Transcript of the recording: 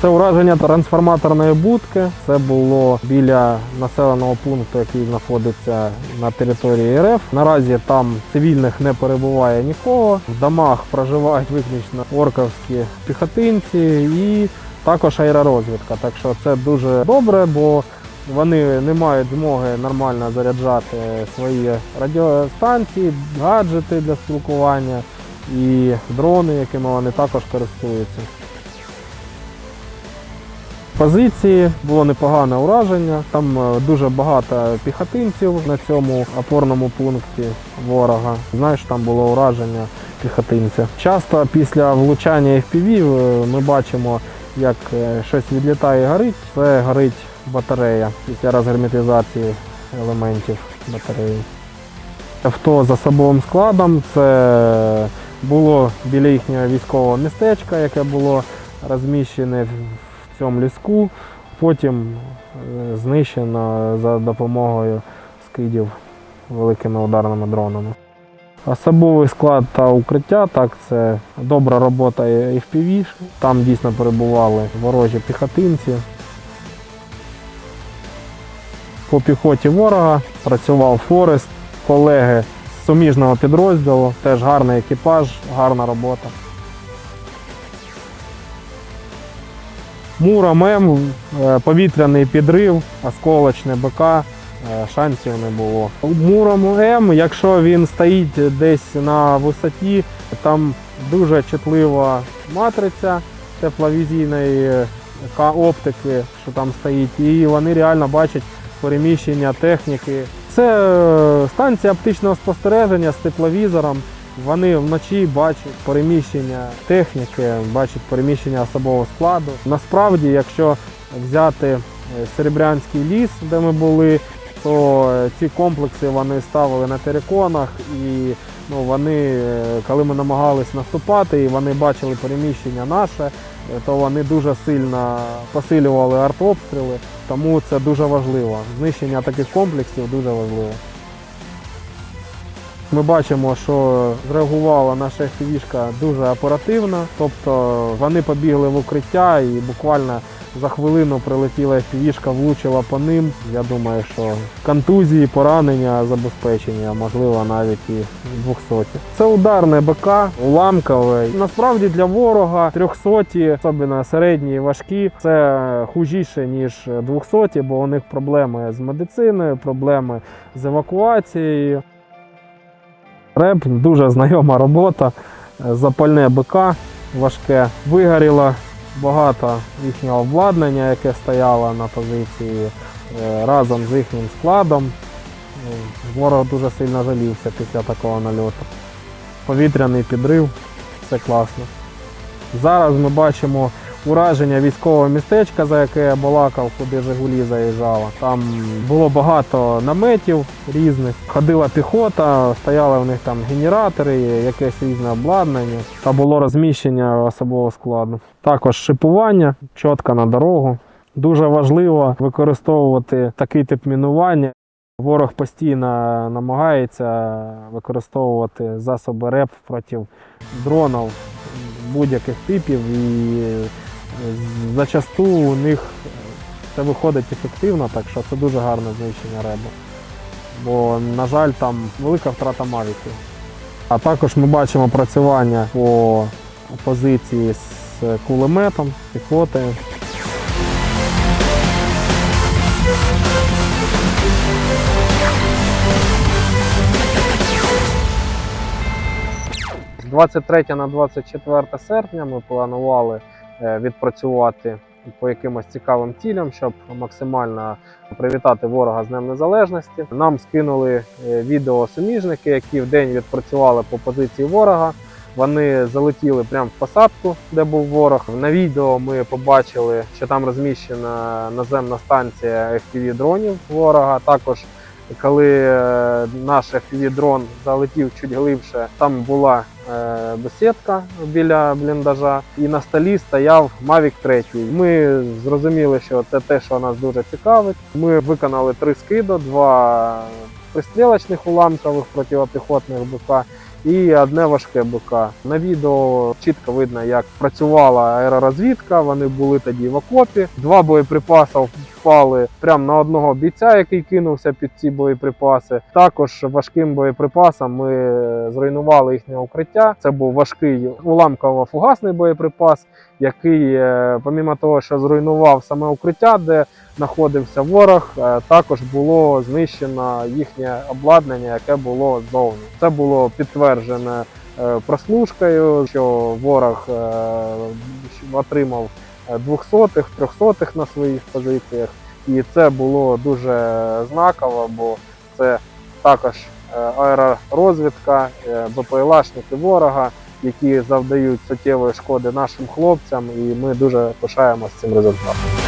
Це ураження трансформаторної будки. Це було біля населеного пункту, який знаходиться на території РФ. Наразі там цивільних не перебуває нікого. В домах проживають виключно орковські піхотинці і також аеророзвідка. Так що це дуже добре, бо вони не мають змоги нормально заряджати свої радіостанції, гаджети для спілкування і дрони, якими вони також користуються. Позиції було непогане ураження. Там е, дуже багато піхотинців на цьому опорному пункті ворога. Знаєш, там було ураження піхотинця. Часто після влучання FPV е, ми бачимо, як е, щось відлітає і горить. Це горить батарея після розгерметизації елементів батареї. Авто з особовим складом це було біля їхнього військового містечка, яке було розміщене цьому ліску. Потім е, знищено за допомогою скидів великими ударними дронами. Особовий склад та укриття, так, це добра робота FPV. Там дійсно перебували ворожі піхотинці. По піхоті ворога працював Форест, колеги з суміжного підрозділу, теж гарний екіпаж, гарна робота. Муром М, е, повітряний підрив, осколочне БК, е, шансів не було. Муром М, якщо він стоїть десь на висоті, там дуже чутлива матриця тепловізійної е, оптики, що там стоїть, і вони реально бачать переміщення техніки. Це станція оптичного спостереження з тепловізором. Вони вночі бачать переміщення техніки, бачать переміщення особового складу. Насправді, якщо взяти е, Серебрянський ліс, де ми були, то е, ці комплекси вони ставили на териконах, і ну, вони, е, коли ми намагались наступати, і вони бачили переміщення наше, то вони дуже сильно посилювали артобстріли. Тому це дуже важливо. Знищення таких комплексів дуже важливо. Ми бачимо, що зреагувала наша FPV-шка дуже оперативно, тобто вони побігли в укриття і буквально за хвилину прилетіла FPV-шка, влучила по ним. Я думаю, що контузії, поранення забезпечені, а можливо навіть і 200. Це ударне БК, уламкове. Насправді для ворога 300, особливо середні і важкі, це хужіше, ніж 200, бо у них проблеми з медициною, проблеми з евакуацією. Реп дуже знайома робота, е, запальне БК важке. Вигоріло багато їхнього обладнання, яке стояло на позиції е, разом з їхнім складом. Е, Ворог дуже сильно жалівся після такого нальоту. Повітряний підрив, все класно. Зараз ми бачимо ураження військового містечка, за яке я балакав, куди Жигулі заїжджала. Там було багато наметів різних. Ходила піхота, стояли в них там генератори, якесь різне обладнання та було розміщення особового складу. Також шипування, чітко на дорогу. Дуже важливо використовувати такий тип мінування. Ворог постійно намагається використовувати засоби РЕП проти дронів будь-яких типів і зачасту у них е, це виходить ефективно, так що це дуже гарне знищення ребу. Бо, на жаль, там велика втрата мавіків. А також ми бачимо працювання по позиції з кулеметом, піхотою. З 23 на 24 серпня ми планували е, відпрацювати по якимось цікавим цілям, щоб максимально привітати ворога з Днем Незалежності. Нам скинули е, відео суміжники, які в день відпрацювали по позиції ворога. Вони залетіли прямо в посадку, де був ворог. На відео ми побачили, що там розміщена наземна станція FPV дронів ворога. Також коли е, наш FPV-дрон залетів чуть глибше, там була е, бесідка біля бліндажа, і на столі стояв Mavic 3. Ми зрозуміли, що це те, що нас дуже цікавить. Ми виконали три скиди, два пристрілочних уламкових протипіхотних БК і одне важке БК. На відео чітко видно, як працювала аеророзвідка. Вони були тоді в окопі. Два боєприпаси впали прямо на одного бійця, який кинувся під ці боєприпаси. Також важким боєприпасом ми зруйнували їхнє укриття. Це був важкий уламково-фугасний боєприпас, який, е, помімо того, що зруйнував саме укриття, де знаходився ворог, е, також було знищено їхнє обладнання, яке було ззовні. Це було підтверджено е, прослушкою, що ворог отримав е, 200-х, 300-х на своїх позиціях. І це було дуже знаково, бо це також е, аеророзвідка, е, БПЛАшники ворога, які завдають суттєвої шкоди нашим хлопцям, і ми дуже пишаємося цим результатом.